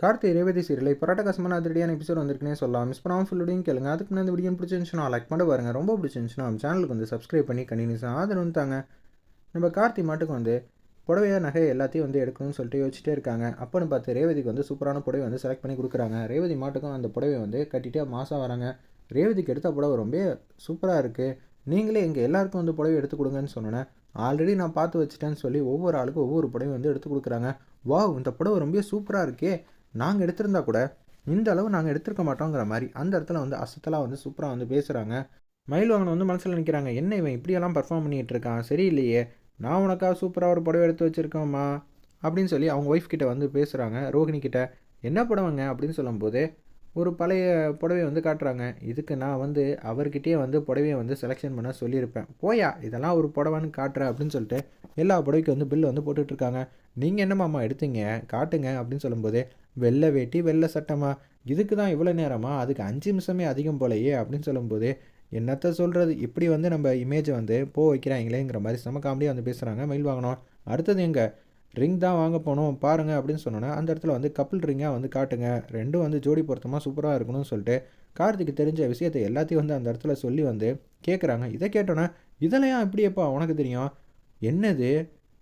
Karthi Revathi serial. இப்போ கசமான அதிரடியான episode வந்திருக்குனே சொல்லலாம் மிஸ் பண்ணாமல் ஃபுல்லோடையும் கேளுங்க. அதுக்கு முன்னாடி இந்த வீடியோ பிடிச்சிருந்துச்சுன்னா லைக் பண்ண பாருங்கள் ரொம்ப பிடிச்சிருந்துச்சுன்னா நம்ம சேனலுக்கு வந்து சப்ஸ்கிரைப் பண்ணி கண்டினியூஸாக ஆதரவு தாங்க. நம்ம கார்த்தி மாட்டுக்கு வந்து புடவையாக நகை எல்லாத்தையும் வந்து எடுக்கணும்னு சொல்லிட்டு யோசிச்சுட்டே இருக்காங்க. அப்போன்னு பார்த்து ரேவதிக்கு வந்து சூப்பரான புடவை வந்து செலக்ட் பண்ணி கொடுக்குறாங்க. ரேவதி மாட்டுக்கும் அந்த புடவை வந்து கட்டிகிட்டே மாதம் வராங்க. ரேவதிக்கு எடுத்த புடவை ரொம்ப சூப்பராக இருக்குது நீங்களே எங்கள் எல்லாருக்கும் வந்து புடவை எடுத்து கொடுங்கன்னு சொன்னேன் ஆல்ரெடி நான் பார்த்து வச்சுட்டேன்னு சொல்லி ஒவ்வொரு ஆளுக்கும் ஒவ்வொரு புடவை வந்து எடுத்து கொடுக்குறாங்க. வாவ் இந்த புடவை ரொம்ப சூப்பராக இருக்கே. நாங்கள் எடுத்திருந்தா கூட இந்த அளவு நாங்கள் எடுத்திருக்க மாட்டோங்கிற மாதிரி அந்த இடத்துல வந்து அசத்தலாக வந்து சூப்பராக வந்து பேசுகிறாங்க மயில் வாங்கின வந்து மனசில் நினைக்கிறாங்க என்ன இவன் இப்படியெல்லாம் பர்ஃபார்ம் பண்ணிகிட்டு இருக்கான்? சரியில்லையே. நான் உனக்காக சூப்பராக ஒரு புடவை எடுத்து வச்சுருக்கேம்மா அப்படின்னு சொல்லி அவங்க ஒய்ஃப் கிட்ட வந்து பேசுகிறாங்க ரோஹிணி கிட்ட என்ன புடவைங்க அப்படின்னு சொல்லும்போது ஒரு பழைய புடவையை வந்து காட்டுறாங்க. இதுக்கு நான் வந்து அவர்கிட்டயே வந்து புடவையை வந்து செலெக்ஷன் பண்ண சொல்லியிருப்பேன். போயா இதெல்லாம் ஒரு புடவைன்னு காட்டுற அப்படின்னு சொல்லிட்டு எல்லா புடவைக்கும் வந்து பில் வந்து போட்டுட்ருக்காங்க நீங்கள் என்ன எடுத்தீங்க? காட்டுங்க அப்படின்னு சொல்லும்போது வெள்ளை வேட்டி வெள்ளை சட்டமா? இதுக்கு தான் இவ்வளோ நேரமா? அதுக்கு அஞ்சு நிமிஷமே அதிகம் போலையே அப்படின்னு சொல்லும்போது என்னத்த சொல்கிறது இப்படி வந்து நம்ம இமேஜை வந்து போ வைக்கிறாங்களேங்கிற மாதிரி செம காமெடியாக வந்து பேசுகிறாங்க மயில் வாங்கணும் அடுத்தது எங்கே? ரிங் தான் வாங்க போகணும் பாருங்கள் அப்படின்னு சொன்னோன்னே அந்த இடத்துல வந்து கப்பிள் ரிங்காக வந்து காட்டுங்க. ரெண்டும் வந்து ஜோடி பொருத்தமாக சூப்பராக இருக்கணும்னு சொல்லிட்டு கார்த்திக்கு தெரிஞ்ச விஷயத்தை எல்லாத்தையும் வந்து அந்த இடத்துல சொல்லி வந்து கேட்குறாங்க இதை கேட்டோன்னே இதெல்லாம் எப்படியப்பா உனக்கு தெரியும்? என்னது?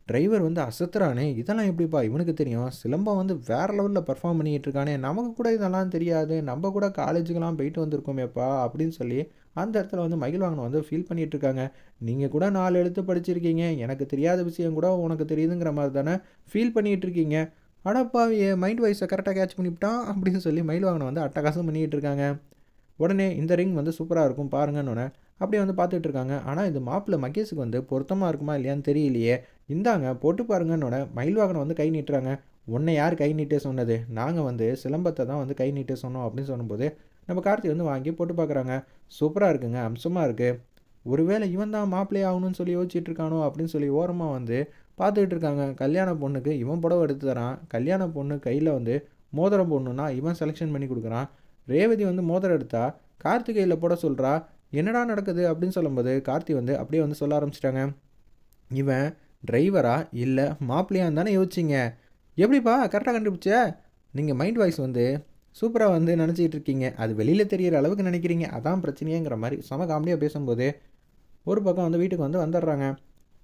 டிரைவர் வந்து அசத்துறானே இதெல்லாம் எப்படிப்பா? இவனுக்கு தெரியும். சிலம்பம் வந்து வேறு லெவலில் பர்ஃபார்ம் பண்ணிகிட்டு இருக்கானே நமக்கு கூட இதெல்லாம் தெரியாது நம்ம கூட காலேஜுக்கெல்லாம் போயிட்டு வந்திருக்கோமேப்பா அப்படின்னு சொல்லி அந்த இடத்துல வந்து மயில் வாங்கணும் வந்து ஃபீல் பண்ணிகிட்டு இருக்காங்க. நீங்கள் கூட நாலு எழுத்து படிச்சிருக்கீங்க எனக்கு தெரியாத விஷயம் கூட உனக்கு தெரியுதுங்கிற மாதிரி தானே ஃபீல் பண்ணிகிட்டு இருக்கீங்க. அடப்பாவியே மைண்ட் வைஸை கரெக்டாக கேட்ச் பண்ணிவிட்டான் அப்படின்னு சொல்லி மயில் வாங்கின வந்து அட்டகாசம் பண்ணிகிட்டு இருக்காங்க. உடனே இந்த ரிங் வந்து சூப்பராக இருக்கும் பாருங்கன்னு அப்படியே வந்து பார்த்துட்டு இருக்காங்க ஆனால் இந்த மாப்பிள்ளை மகேஷுக்கு வந்து பொருத்தமாக இருக்குமா இல்லையான்னு தெரியலையே. இந்தாங்க போட்டு பாருங்கன்னோட மயில் வாகனம் வந்து கை நீட்டுறாங்க. உன்னை யார் கை நீட்டே சொன்னது? நாங்கள் வந்து சிலம்பத்தை தான் வந்து கை நீட்டே சொன்னோம் அப்படின்னு சொல்லும்போது நம்ம கார்த்தி வந்து வாங்கி போட்டு பார்க்குறாங்க. சூப்பராக இருக்குங்க அம்சமாக இருக்குது ஒருவேளை இவன் தான் மாப்பிள்ளை ஆகணும்னு சொல்லி யோசிச்சுட்டு இருக்கானோ அப்படின்னு சொல்லி ஓரமாக வந்து பார்த்துக்கிட்டு இருக்காங்க கல்யாண பொண்ணுக்கு இவன் புடவை எடுத்து தரான். கல்யாண பொண்ணு கையில் வந்து மோதிரம் பொண்ணுன்னா இவன் செலெக்ஷன் பண்ணி கொடுக்குறான். ரேவதி வந்து மோதிரம் எடுத்தா கார்த்திகையில் போட சொல்கிறா என்னடா நடக்குது? அப்படின்னு சொல்லும்போது கார்த்தி வந்து அப்படியே வந்து சொல்ல ஆரம்பிச்சிட்டாங்க. இவன் டிரைவரா? இல்லை மாப்பிள்ளையான்னு தானே யோசிச்சிங்க. எப்படிப்பா? கரெக்டாக கண்டுபிடிச்ச? நீங்கள் மைண்ட் வாய்ஸ் வந்து சூப்பராக வந்து நினச்சிக்கிட்டு இருக்கீங்க. அது வெளியில் தெரிகிற அளவுக்கு நினைக்கிறீங்க. அதான் பிரச்சனையேங்கிற மாதிரி. சம காமெடியாக பேசும்போது ஒரு பக்கம் வந்து வீட்டுக்கு வந்து வந்துடுறாங்க.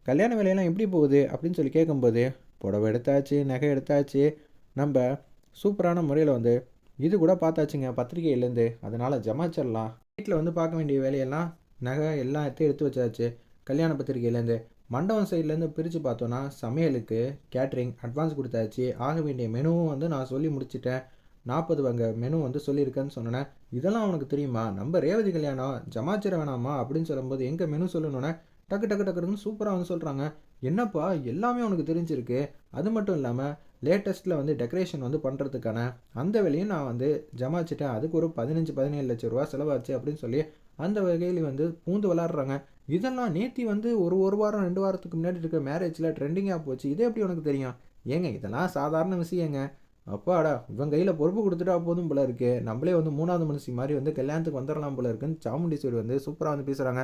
கல்யாண வேலையெல்லாம் எப்படி போகுது? அப்படின்னு சொல்லி கேட்கும்போது புடவை எடுத்தாச்சு நகை எடுத்தாச்சு. நம்ம சூப்பரான முறையில் வந்து இது கூட பார்த்தாச்சுங்க பத்திரிகையிலேருந்து. அதனால் ஜமாச்சிடலாம். வீட்டில் வந்து பார்க்க வேண்டிய வேலையெல்லாம் நகை எல்லாம் எடுத்து எடுத்து வச்சாச்சு. கல்யாண பத்திரிகையிலேருந்து. மண்டபம் சைட்லேருந்து பிரித்து பார்த்தோன்னா சமையலுக்கு கேட்ரிங் அட்வான்ஸ் கொடுத்தாச்சு. ஆக வேண்டிய மெனுவும் வந்து நான் சொல்லி முடிச்சிட்டேன். நாற்பது வங்க மெனு வந்து சொல்லியிருக்கேன்னு சொன்னேன். இதெல்லாம் உனக்கு தெரியுமா? நம்ம ரேவதி கல்யாணம் ஜமாச்சிர வேணாமா? அப்படின்னு சொல்லும்போது எங்கள் மெனு சொல்லணுன்னே டக்கு டக்கு டக்குன்னு சூப்பராக வந்து சொல்கிறாங்க என்னப்பா? எல்லாமே உனக்கு தெரிஞ்சிருக்கு. அது மட்டும் இல்லாமல் லேட்டஸ்ட்டில் வந்து டெக்கரேஷன் வந்து பண்ணுறதுக்கான அந்த வேலையும் நான் வந்து ஜமாச்சிட்டேன் அதுக்கு ஒரு பதினஞ்சு பதினேழு லட்ச ரூபா செலவாச்சு அப்படின்னு சொல்லி அந்த வகையில் வந்து பூந்து விளாட்றாங்க. இதெல்லாம் நேத்தி வந்து ஒரு ஒரு வாரம் ரெண்டு வாரத்துக்கு முன்னாடி இருக்க மேரேஜில் ட்ரெண்டிங்காக போச்சு. இதே எப்படி உனக்கு தெரியும்? ஏங்க இதெல்லாம் சாதாரண விஷயங்க. அப்பாடா இவன் கையில் பொறுப்பு கொடுத்துட்டா போதும் போல இருக்கு. நம்மளே வந்து மூணாவது மனுஷி மாதிரி வந்து கல்யாணத்துக்கு வந்துடலாம் போல இருக்குன்னு சாமுண்டீஸ்வரி வந்து சூப்பராக வந்து பேசுகிறாங்க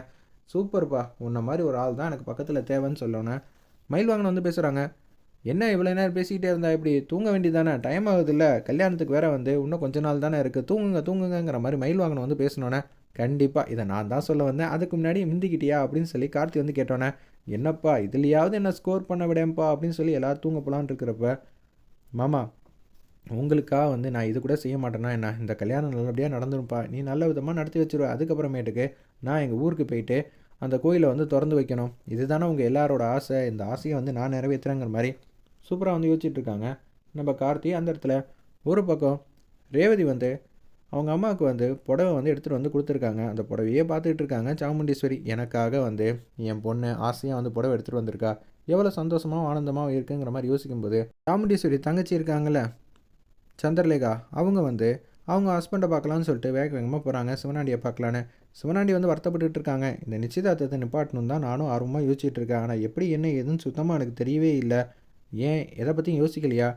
சூப்பர்ப்பா உன்ன மாதிரி ஒரு ஆள் தான் எனக்கு பக்கத்தில் தேவைன்னு சொல்லணும் மயில் வாங்கின வந்து பேசுகிறாங்க என்ன இவ்வளோ நேரம் பேசிக்கிட்டே இருந்தால் இப்படி? தூங்க வேண்டியதானே டைம் ஆகுதுல்ல. கல்யாணத்துக்கு வேறு வந்து இன்னும் கொஞ்ச நாள் தானே இருக்குது தூங்குங்க தூங்குங்கிற மாதிரி மயில் வாங்கின வந்து பேசினோன்னே. கண்டிப்பாக இதை நான் தான் சொல்ல வந்தேன். அதுக்கு முன்னாடி மிந்திக்கிட்டியா அப்படின்னு சொல்லி கார்த்தி வந்து கேட்டோன்னே என்னப்பா இதுலையாவது என்ன ஸ்கோர் பண்ண விடேன்ப்பா? அப்படின்னு சொல்லி எல்லோரும் தூங்க போகலான்னு இருக்கிறப்ப மாமா உங்களுக்காக வந்து நான் இது கூட செய்ய மாட்டேன்னா என்ன? இந்த கல்யாணம் நல்லபடியாக நடந்துருப்பா நீ நல்ல விதமாக நடத்தி வச்சுருவ அதுக்கப்புறமேட்டுக்கு நான் எங்கள் ஊருக்கு போயிட்டு அந்த கோயிலை வந்து திறந்து வைக்கணும். இதுதானே உங்கள் எல்லாரோட ஆசை. இந்த ஆசையை வந்து நான் நிறைவேற்றுறேங்கிற மாதிரி சூப்பராக வந்து யோசிச்சுட்ருக்காங்க. நம்ம கார்த்தி அந்த இடத்துல ஒரு பக்கம் ரேவதி வந்து அவங்க அம்மாவுக்கு வந்து புடவை வந்து எடுத்துகிட்டு வந்து கொடுத்துருக்காங்க. அந்த புடவையே பார்த்துட்டு இருக்காங்க சாமுண்டீஸ்வரி. எனக்காக வந்து என் பொண்ணு ஆசையாக வந்து புடவை எடுத்துகிட்டு வந்திருக்கா. எவ்வளோ சந்தோஷமாகவும் ஆனந்தமாகவும் இருக்குங்கிற மாதிரி யோசிக்கும்போது சாமுண்டீஸ்வரி தங்கச்சி இருக்காங்கல்ல சந்திரலேகா அவங்க வந்து அவங்க ஹஸ்பண்டை பார்க்கலான்னு சொல்லிட்டு வேக வேகமாக போகிறாங்க சிவனாண்டியை பார்க்கலான்னு. சிவனாண்டி வந்து வருத்தப்பட்டுட்டு இருக்காங்க இந்த நிச்சயதார்த்தத்தை நிப்பாட்டணும் தான் நானும் ஆர்வமாக யோசிச்சுட்டு இருக்கேன் ஆனால் எப்படி என்ன ஏதுன்னு சுத்தமாக எனக்கு தெரியவே இல்லை. ஏன்? எதை பற்றியும் யோசிக்கலையா?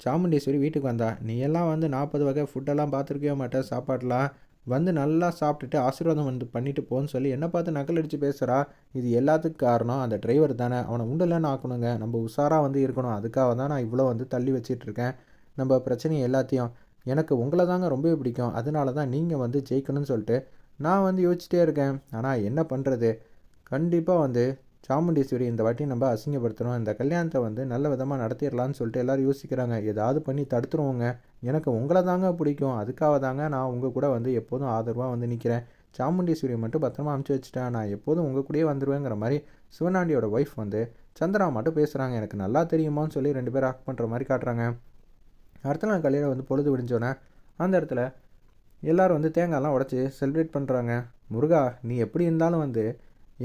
சாமுண்டீஸ்வரி வீட்டுக்கு வந்தா நீ எல்லாம் வந்து நாற்பது வகை ஃபுட்டெல்லாம் பார்த்துருக்கவே மாட்டேன் சாப்பாடெலாம் வந்து நல்லா சாப்பிட்டுட்டு ஆசீர்வாதம் வந்து பண்ணிட்டு போன்னு சொல்லி என்ன பார்த்து நக்கல் அடித்து பேசுகிறா இது எல்லாத்துக்கும் காரணம் அந்த டிரைவர் தானே. அவனை உண்டலன்னு ஆக்கணுங்க. நம்ம உஷாராக வந்து இருக்கணும். அதுக்காக தான் நான் இவ்வளோ வந்து தள்ளி வச்சிட்ருக்கேன் நம்ம பிரச்சனையை எல்லாத்தையும் எனக்கு உங்களை தாங்க ரொம்பவே பிடிக்கும். அதனால தான் நீங்கள் வந்து ஜெயிக்கணும்னு சொல்லிட்டு நான் வந்து யோசிச்சிட்டே இருக்கேன். ஆனால் என்ன பண்ணுறது கண்டிப்பாக வந்து சாமுண்டீஸ்வரி இந்த வாட்டி நம்ம அசிங்கப்படுத்தணும். இந்த கல்யாணத்தை வந்து நல்ல விதமாக நடத்திடலான்னு சொல்லிட்டு எல்லோரும் யோசிக்கிறாங்க. ஏதாவது பண்ணி தடுத்துருவோங்க. எனக்கு உங்களை தாங்க பிடிக்கும். அதுக்காக தாங்க நான் உங்கள் கூட வந்து எப்போதும் ஆதரவாக வந்து நிற்கிறேன் சாமுண்டீஸ்வரியை மட்டும் பத்திரமா அமுச்சு வச்சுட்டேன். நான் எப்போதும் உங்கள் கூடயே வந்துடுவேங்கிற மாதிரி சிவனாண்டியோட ஒய்ஃப் வந்து சந்திரா மட்டும் பேசுகிறாங்க எனக்கு நல்லா தெரியுமான்னு சொல்லி ரெண்டு பேரும் ஆக்ட் பண்ணுற மாதிரி காட்டுறாங்க. அடுத்த நாள் காலையில் வந்து பொழுது விடிஞ்சோன்னே அந்த இடத்துல எல்லோரும் வந்து தேங்காய்லாம் உடச்சி செலிப்ரேட் பண்ணுறாங்க முருகா நீ எப்படி இருந்தாலும் வந்து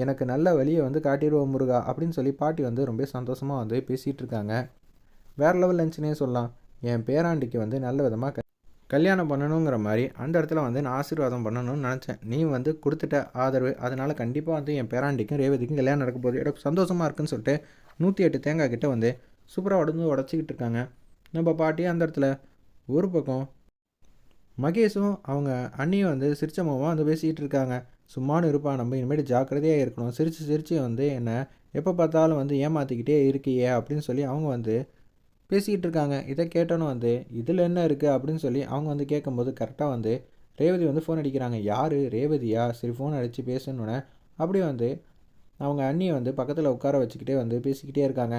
எனக்கு நல்ல வழியை வந்து காட்டிடுவோம் முருகா அப்படின்னு சொல்லி பாட்டி வந்து ரொம்ப சந்தோஷமாக வந்து பேசிகிட்டு இருக்காங்க. வேறு லெவல் லஞ்சுனே சொல்லலாம். என் பேராண்டிக்கு வந்து நல்ல விதமாக கல்யாணம் பண்ணணுங்கிற மாதிரி அந்த இடத்துல வந்து நான் ஆசீர்வாதம் பண்ணணும்னு நினச்சேன். நீ வந்து கொடுத்துட்ட ஆதரவு அதனால் கண்டிப்பாக வந்து என் பேராண்டிக்கும் ரேவதிக்கும் கல்யாணம் நடக்க போகுது. எனக்கு சந்தோஷமாக இருக்குன்னு சொல்லிட்டு நூற்றி எட்டு தேங்காய் கிட்ட வந்து சூப்பராக உடந்து உடச்சிக்கிட்டு இருக்காங்க. நம்ம பாட்டி அந்த இடத்துல ஒரு பக்கம் மகேஷும் அவங்க அண்ணியும் வந்து சிரிச்சமாகவும் வந்து பேசிக்கிட்டு இருக்காங்க. சும்மானு இருப்பா நம்ம இனிமேட்டு ஜாக்கிரதையாக இருக்கணும். சிரித்து சிரித்து வந்து என்னை எப்போ பார்த்தாலும் வந்து ஏமாற்றிக்கிட்டே இருக்கியே அப்படின்னு சொல்லி அவங்க வந்து பேசிக்கிட்டு இருக்காங்க. இதை கேட்டோன்னு வந்து இதில் என்ன இருக்குது அப்படின்னு சொல்லி அவங்க வந்து கேட்கும்போது கரெக்டாக வந்து ரேவதி வந்து ஃபோன் அடிக்கிறாங்க. யார்? ரேவதியா? சரி ஃபோன் அடித்து பேசணுன்னே அப்படியே வந்து அவங்க அண்ணியை வந்து பக்கத்தில் உட்கார வச்சுக்கிட்டே வந்து பேசிக்கிட்டே இருக்காங்க.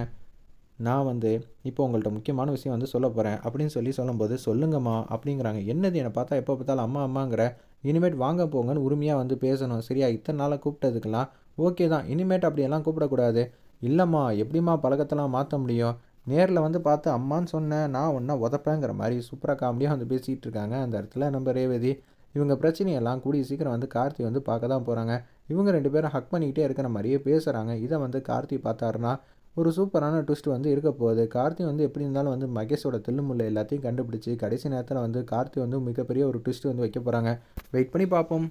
நான் வந்து இப்போ உங்கள்கிட்ட முக்கியமான விஷயம் வந்து சொல்ல போகிறேன் அப்படின்னு சொல்லி சொல்லும்போது சொல்லுங்கம்மா. அப்படிங்கிறாங்க. என்னது? என்னை பார்த்தா எப்போ பார்த்தாலும் அம்மா அம்மாங்கிற இனிமேட் வாங்க போங்கன்னு உரிமையாக வந்து பேசணும். சரியா? இத்தனை நாளாக கூப்பிட்டதுக்கெல்லாம் ஓகே தான். இனிமேட் அப்படியெல்லாம் கூப்பிடக்கூடாது. இல்லைம்மா எப்படிம்மா பழக்கத்தெல்லாம் மாற்ற முடியும்? நேரில் வந்து பார்த்து அம்மான்னு சொன்னேன் நான் ஒன்றா உதப்பேங்கிற மாதிரி சூப்பராக காமெடியாக வந்து பேசிகிட்டு இருக்காங்க அந்த இடத்துல நம்ம ரேவதி இவங்க பிரச்சனையெல்லாம் கூடிய சீக்கிரம் வந்து கார்த்தி வந்து பார்க்க தான் போகிறாங்க இவங்க ரெண்டு பேரும் ஹக் பண்ணிக்கிட்டே இருக்கிற மாதிரியே பேசுகிறாங்க இதை வந்து கார்த்தி பார்த்தாருன்னா ஒரு சூப்பரான ட்விஸ்ட் வந்து இருக்க போகுது. கார்த்தி வந்து எப்படி இருந்தாலும் வந்து மகேஷோட தில்லுமுள்ள எல்லாத்தையும் கண்டுபிடிச்சி கடைசி நேரத்தில் வந்து கார்த்தி வந்து மிகப்பெரிய ஒரு ட்விஸ்ட் வந்து வைக்க போகிறாங்க வெயிட் பண்ணி பார்ப்போம்.